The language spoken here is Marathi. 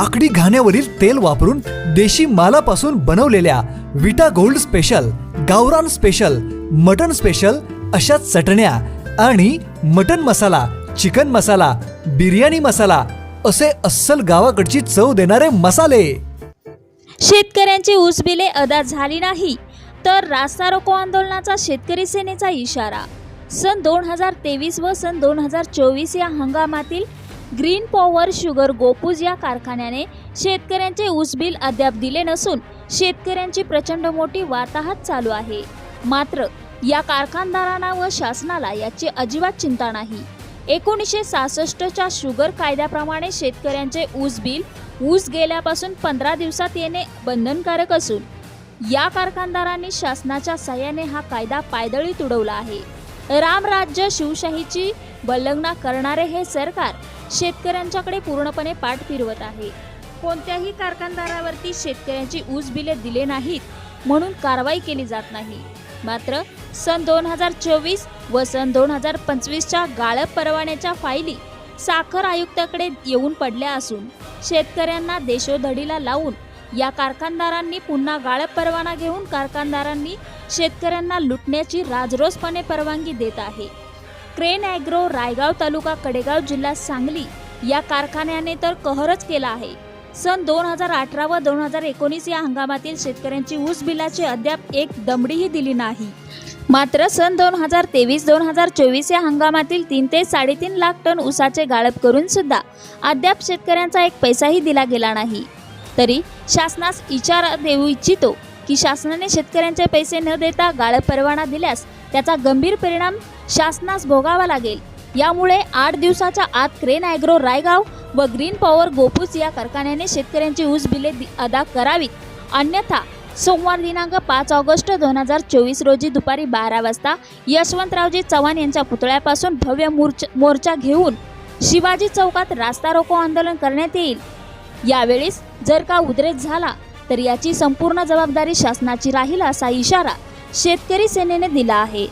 लाकडी घाण्यावरील तेल वापरून देशी मालापासून बनवलेल्या विटा गोल्ड स्पेशल गावरान स्पेशल मटन स्पेशल अशा चटण्या आणि मटन मसाला चिकन मसाला बिर्याणी मसाला असे अस्सल गावाकडची चव देणारे मसाले. शेतकऱ्यांची ऊस बिले अदा झाली नाही तर रास्ता रोको आंदोलनाचा शेतकरी सेनेचा इशारा. सन दोन हजार तेवीस व सन दोन हजार चोवीस या हंगामातील ग्रीन पॉवर शुगर गोपूज या कारखान्याने शेतकऱ्यांचे ऊस बिल अद्याप दिले नसून शेतकऱ्यांची प्रचंड मोठी वार्ताहत चालू आहे. मात्र या कारखानदारांना व शासनाला याची अजिबात चिंता नाही. एकोणीसशे सहासष्टच्या शुगर कायद्याप्रमाणे शेतकऱ्यांचे ऊस बिल ऊस गेल्यापासून पंधरा दिवसात येणे बंधनकारक असून या कारखानदारांनी शासनाच्या सहाय्याने हा कायदा पायदळी तुडवला आहे. रामराज्य शिवशाहीची वल्लंघना करणारे हे सरकार शेतकऱ्यांच्याकडे पूर्णपणे पाठ फिरवत आहे. कोणत्याही कारखानदारावरती शेतकऱ्यांची ऊस बिले दिले नाहीत म्हणून कारवाई केली जात नाही. मात्र सन दोन हजार चोवीस व सन दोन हजार पंचवीसच्या गाळप परवान्याच्या फायली साखर आयुक्ताकडे येऊन पडल्या असून शेतकऱ्यांना देशोधडीला लावून या कारखानदारांनी पुन्हा गाळप परवाना घेऊन कारखानदारांनी शेतकऱ्यांना लुटण्याची राजरोसपणे परवानगी देत आहे. क्रेन ॲग्रो रायगाव तालुका कडेगाव जिल्हा सांगली या कारखान्याने तर कहरच केला आहे. सन दोन हजार अठरा व दोन हजार एकोणीस या हंगामातील शेतकऱ्यांची ऊस बिलाची अद्याप एक दमडीही दिली नाही. मात्र सन दोन हजार तेवीस दोन हजार चोवीस या हंगामातील तीन ते साडेतीन लाख टन ऊसाचे गाळप करून सुद्धा अद्याप शेतकऱ्यांचा एक पैसाही दिला गेला नाही. तरी शासनास इचारा देऊ इच्छितो की शासनाने शेतकऱ्यांचे पैसे न देता गाळप परवाना दिल्यास त्याचा गंभीर परिणाम शासनास भोगावा लागेल. यामुळे आठ दिवसाच्या आत क्रेन ॲग्रो रायगाव व ग्रीन पॉवर गोपूस या कारखान्याने शेतकऱ्यांची ऊस बिले दि- अदा करावीत. अन्यथा सोमवार दिनांक पाच ऑगस्ट दोन हजार चोवीस रोजी दुपारी बारा वाजता यशवंतरावजी चव्हाण यांच्या पुतळ्यापासून भव्य मोर्च मोर्चा घेऊन शिवाजी चौकात रास्ता रोको आंदोलन करण्यात येईल. यावेळीस जर का उद्रेक झाला तर याची संपूर्ण जबाबदारी शासनाची राहील असा इशारा शेतकरी सेनेने दिला आहे.